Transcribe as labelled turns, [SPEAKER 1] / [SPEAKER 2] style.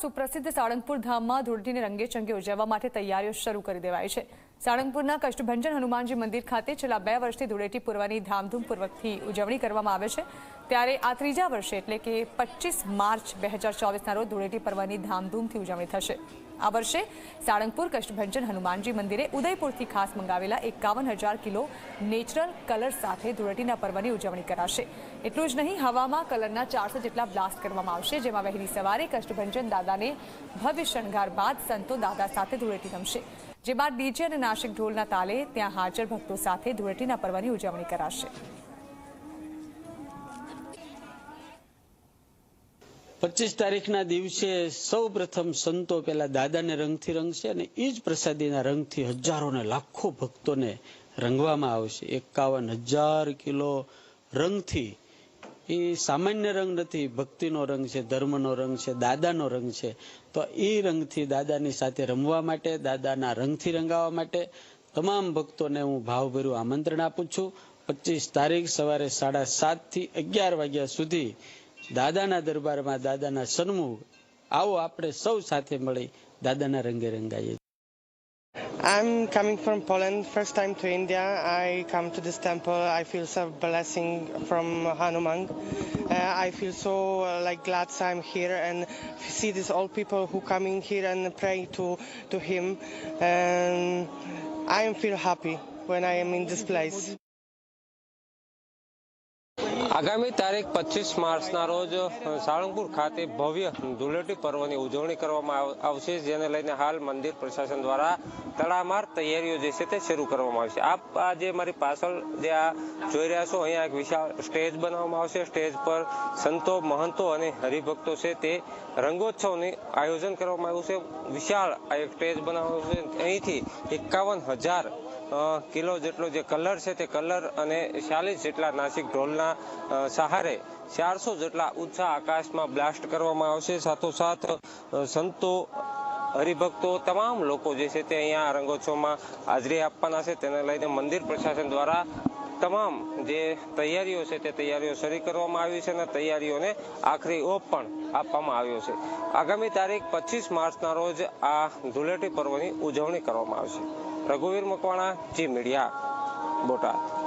[SPEAKER 1] સુપ્રસિદ્ધ સાળંગપુર ધામમાં રંગે રંગેચંગે ઉજવવા માટે તૈયારીઓ શરૂ કરી દેવાઈ છે. સાળંગપુરના કષ્ટભંજન હનુમાનજી મંદિર ખાતે છેલ્લા બે વર્ષથી ધૂળેટી પૂર્વની ધામધૂમપૂર્વકથી ઉજવણી કરવામાં આવે છે. ત્યારે આ ત્રીજા વર્ષે એટલે કે પચીસ માર્ચ બે હજાર ચોવીસના રોજ ધૂળેટી પર્વની ધામધૂમથી ઉજવણી થશે. આ વર્ષે સાળંગપુર કષ્ટભંજન હનુમાનજી મંદિરે ઉદયપુરથી ખાસ મંગાવેલા એકાવન હજાર કિલો નેચરલ કલર સાથે ધૂળેટીના પર્વની ઉજવણી કરાશે. એટલું જ નહીં, હવામાં કલરના ચારસો જેટલા બ્લાસ્ટ કરવામાં આવશે, જેમાં વહેલી સવારે કષ્ટભંજન દાદાને ભવ્ય શણગાર બાદ સંતો દાદા સાથે ધૂળેટી રમશે જે બાદ ડીજે અને નાશિક ઢોલના તાલે ત્યાં હાજર ભક્તો સાથે ધૂળેટીના પર્વની ઉજવણી કરાશે.
[SPEAKER 2] પચીસ તારીખના દિવસે સૌ પ્રથમ સંતો પેલા દાદાને રંગથી રંગશે અને એ જ પ્રસાદીના રંગથી હજારો ને લાખો ભક્તોને રંગવામાં આવશે. એકાવન હજાર કિલો રંગથી. એ સામાન્ય રંગ નથી, ભક્તિનો રંગ છે, ધર્મનો રંગ છે, દાદાનો રંગ છે. તો એ રંગથી દાદાની સાથે રમવા માટે, દાદાના રંગથી રંગાવવા માટે તમામ ભક્તોને હું ભાવભર્યું આમંત્રણ આપું છું. પચીસ તારીખ સવારે સાડા સાતથી અગિયાર વાગ્યા સુધી દાદાના દરબારમાં દાદાના સન્મુખ આવો આપણે સૌ સાથે મળી દાદાના રંગે રંગાઈએ
[SPEAKER 3] I'm coming from Poland, first time to India. I come to this temple. I feel some blessing from Hanuman. Uh, I feel so uh, like glad I'm here and see these old people who coming here and pray to to him. And I am feel happy when I am in this place.
[SPEAKER 4] આગામી તારીખ પચીસ માર્ચના રોજ સાળંગપુર ખાતે ભવ્ય ધૂળેટી પર્વની ઉજવણી કરવામાં આવ- આવશે, જેને લઈને હાલ મંદિર પ્રશાસન દ્વારા તડામાર તૈયારીઓ જે છે તે શરૂ કરવામાં આવશે આપ, આ જે મારી પાછળ જે આ જોઈ રહ્યા છો, અહીંયા એક વિશાળ સ્ટેજ બનાવવામાં આવશે. સ્ટેજ પર સંતો, મહંતો અને હરિભક્તો છે તે રંગોત્સવની આયોજન કરવામાં આવ્યું છે. વિશાળ આ એક સ્ટેજ બનાવવામાં આવશે. અહીંથી એકાવન હજાર કિલો જેટલો જે કલર છે તે કલર અને ચાલીસ જેટલા નાસિક ઢોલના સહારે ચારસો જેટલા ઉત્સાહ આકાશમાં બ્લાસ્ટ કરવામાં આવશે. સાથોસાથ સંતો, હરિભક્તો, તમામ લોકો જે છે તે અહીંયા રંગોત્સવમાં હાજરી આપવાના છે. તેને લઈને મંદિર પ્રશાસન દ્વારા તમામ જે તૈયારીઓ છે તે તૈયારીઓ શરૂ કરવામાં આવી છે અને તૈયારીઓને આખરી ઓપ પણ આપવામાં આવ્યો છે. આગામી તારીખ પચીસ માર્ચના રોજ આ ધૂળેટી પર્વની ઉજવણી કરવામાં આવશે. રઘુવીર મકવાણા, જી મીડિયા, બોટાદ.